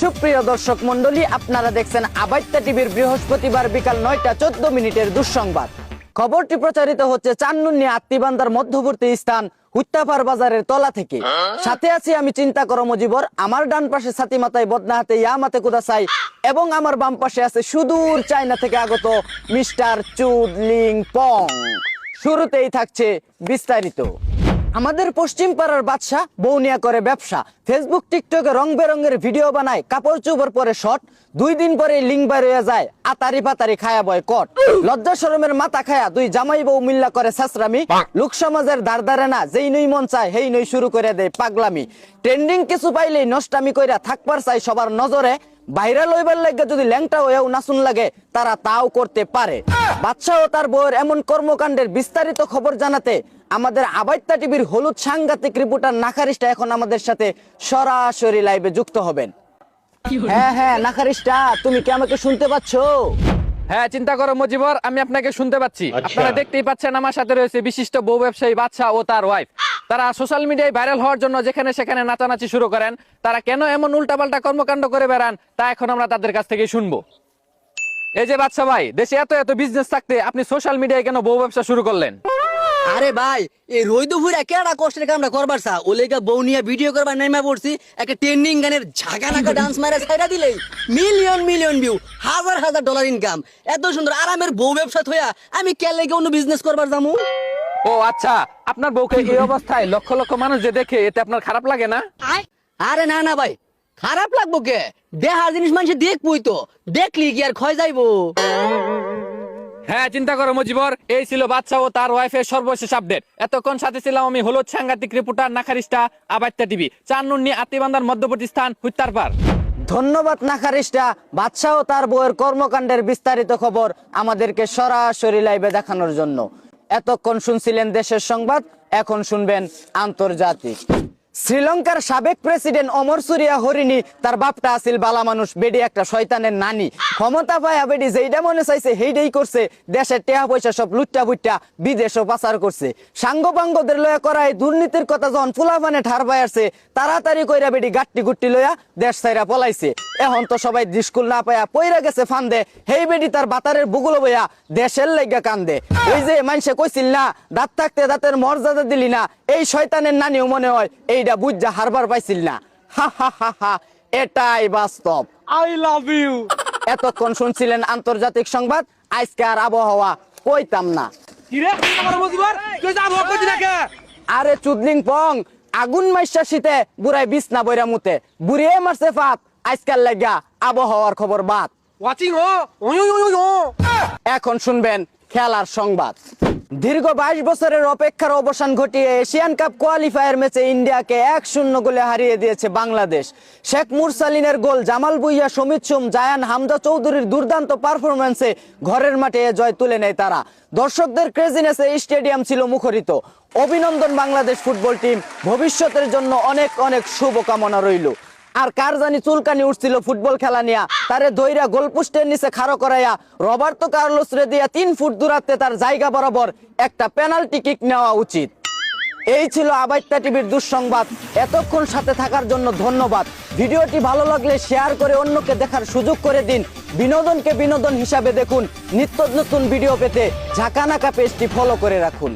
সুপ্রিয় দর্শক মন্ডলী আপনারা দেখছেন আবাইত্যা টিভির বৃহস্পতিবার বিকাল নয়টা চোদ্দ মিনিটের দুঃসংবাদ। খবরটি প্রচারিত হচ্ছে চান্নুন্নি আত্মিবান্দার মধ্যবর্তী স্থান হুত্তাপার বাজারের তলা থেকে। সাথে আছি আমি চিন্তা করো মজিবর আমার ডান পাশে ছাতি মাথায় বদনা হাতে ইয়া মাতে কুদাসাই এবং আমার বাম পাশে আছে সুদূর চায়না থেকে আগত মিস্টার চুদলিং পং। শুরুতেই থাকছে বিস্তারিত। আমাদের পশ্চিম পাড়ার বাদশা বৌনিয়া করে ব্যবসা। ফেসবুক টিকটকে রং বেরঙের ভিডিও বানায়, কাপড় চোপড় পরে শট দুই দিন পরে লিঙ্ক বাইর হয়ে যায়, আতারি পাতারি খায়া বয় কট লজ্জা শরমের মাথা খায়া দুই জামাই বউ মিল্লা করে শাসরামি লোক সমাজের দাঁড় দাঁড়ে না, যেই নই মন চায়, হেই নই শুরু করে দেয় পাগলামি। ট্রেন্ডিং কিছু পাইলেই নষ্টামি কইরা থাকবার চাই সবার নজরে। ভাইরাল হইবার লাগে যদি ল্যাংটা হয়েও নাচুন লাগে, তারা তাও করতে পারে। বাদশাহ ও তার বউয়ের এমন কর্মকাণ্ডের বিস্তারিত খবর জানাতে আমাদের আবাইত্যা টিভির হলুদ সাংঘাতিক রিপোর্টার নাখারিস্টা এখন আমাদের সাথে সরাসরি লাইভে যুক্ত হবেন। হ্যাঁ হ্যাঁ নাখারিস্টা তুমি কি আমাকে শুনতে পাচ্ছ? হ্যাঁ চিন্তা করো মজিবর আমি আপনাকে শুনতে পাচ্ছি। আপনারা দেখতেই পাচ্ছেন আমার সাথে রয়েছে বিশিষ্ট বউ ব্যবসায়ী বাদশা ও তার ওয়াইফ তারা সোশ্যাল মিডিয়ায় ভাইরাল হওয়ার জন্য যেখানে সেখানে নাচানাচি শুরু করেন। তারা কেন এমন উল্টাপাল্টা কর্মকাণ্ড করে বেড়ান তা এখন আমরা তাদের কাছ থেকে শুনব। এই যে বাদশা ভাই দেশে এত এত বিজনেস থাকতে আপনি সোশ্যাল মিডিয়ায় কেন বউ ব্যবসা শুরু করলেন? আরে ভাই এই রইদ ফুরা কেডা কষ্টের কামটা করবার সা? ওলেগা বউনিয়া ভিডিও করবার নেমা পড়ছি একটা ট্রেন্ডিং গানের ঝাঁকা নাকা ডান্স মারে ছাইরা দিলেই মিলিয়ন মিলিয়ন ভিউ হাজার হাজার ডলার ইনকাম এত সুন্দর আরামের বউ ব্যবসা থইয়া আমি কে লেগে অন্য বিজনেস করবার যামু? ও আচ্ছা আপনার বউকে এই অবস্থায় লক্ষ লক্ষ মানুষ যে দেখে এতে আপনার খারাপ লাগে না? আরে না না ভাই খারাপ লাগবো কে? দেহার জিনিস মানুষ দেখবই তো দেখলি কি আর ক্ষয় যাইবো? হ্যাঁ চিন্তা করো মজিবর, এই ছিল বাচ্চা ও তার ওয়াইফের সর্বশেষ আপডেট। এতক্ষণ সাথে ছিলাম আমি হলুদ সাংঘাতিক রিপোর্টার নাখারিস্টা আবাইত্যা টিভি। চান্নুন্নি আত্মীবান্ধার মধ্যবর্তী স্থান হুত্তার পার ধন্যবাদ নাখারিস্টা বাদশাহ ও তার বউয়ের কর্মকাণ্ডের বিস্তারিত খবর আমাদেরকে সরাসরি লাইভে দেখানোর জন্য। এতক্ষণ শুনছিলেন দেশের সংবাদ, এখন শুনবেন আন্তর্জাতিক। শ্রীলঙ্কার সাবেক প্রেসিডেন্ট অমর সুরিয়া হরিণী, তার বাপটা আছিল বালা মানুষ, বেডি একটা শয়তানের নানি। ক্ষমতা পায়া বেডি যেইটা মনে চাইছে সেইটাই করছে। দেশের টেহা পয়সা সব লুট্টা বুট্টা, বিদেশও পাচার করছে। সাঙ্গপাঙ্গদের লয়া করা এই দুর্নীতির কথা যখন ফুলাফানে ঠার পায়ারছে তাড়াতাড়ি কইরা বেডি গাট্টি গুট্টি লয়া দেশ ছাইরা পলাইছে। এখন তো সবাই স্কুল না পায়া পইরা গেছে ফান্দে, হেই বেডি তার বাতারের বুগুলো বইয়া দেশের লাইগা কান্দে। ওই যে মানুষে কইছিল না, দাঁত থাকতে দাঁতের মর্যাদা দিলি না, এই শয়তানের নানিও মনে হয় এইটা বুঝা হারবার পাইছিল না। হা হা হা হা এটাই বাস্তব। আই লাভ ইউ এতক্ষণ শুনছিলেন আন্তর্জাতিক সংবাদ আজকে আর আবহাওয়া কইতাম না। আরে চুদলিং পং আগুন মাইশা শীতে বুড়াই বিছনা বইরা মুতে। বুড়িয়ে মারছে ফাত আজকাল লাগিয়া আবহাওয়ার খবর বাদ। এখন শুনবেন খেলার সংবাদ। দীর্ঘ বাইশ বছরের অপেক্ষার অবসান ঘটিয়ে এশিয়ান কাপ কোয়ালিফায়ার ম্যাচে ইন্ডিয়াকে এক শূন্য গোলে হারিয়ে দিয়েছে বাংলাদেশ। শেখ মুরসালিনের গোল জামাল বুইয়া সমিত সোম, জায়ান হামদা চৌধুরীর দুর্দান্ত পারফরমেন্সে ঘরের মাঠে জয় তুলে নেয় তারা। দর্শকদের ক্রেজিনেসে স্টেডিয়াম ছিল মুখরিত। অভিনন্দন বাংলাদেশ ফুটবল টিম। ভবিষ্যতের জন্য অনেক অনেক শুভকামনা রইল। আর কার জানি চুলকানি উঠছিল ফুটবল খেলা নিয়া? তারে দইরা গোলপোস্টের নিচে খাড়ো করাইয়া রবার্তো কার্লোস রে দিয়া তিন ফুট দূরাত্বে তার জায়গা বরাবর একটা পেনাল্টি কিক নেওয়া উচিত। এই ছিল আবাইত্যা টিভির দুঃসংবাদ। এতক্ষণ সাথে থাকার জন্য ধন্যবাদ। ভিডিওটি ভালো লাগলে শেয়ার করে অন্যকে দেখার সুযোগ করে দিন। বিনোদনকে বিনোদন হিসাবে দেখুন। নিত্য নতুন ভিডিও পেতে ঝাঁকানাকা পেজটি ফলো করে রাখুন।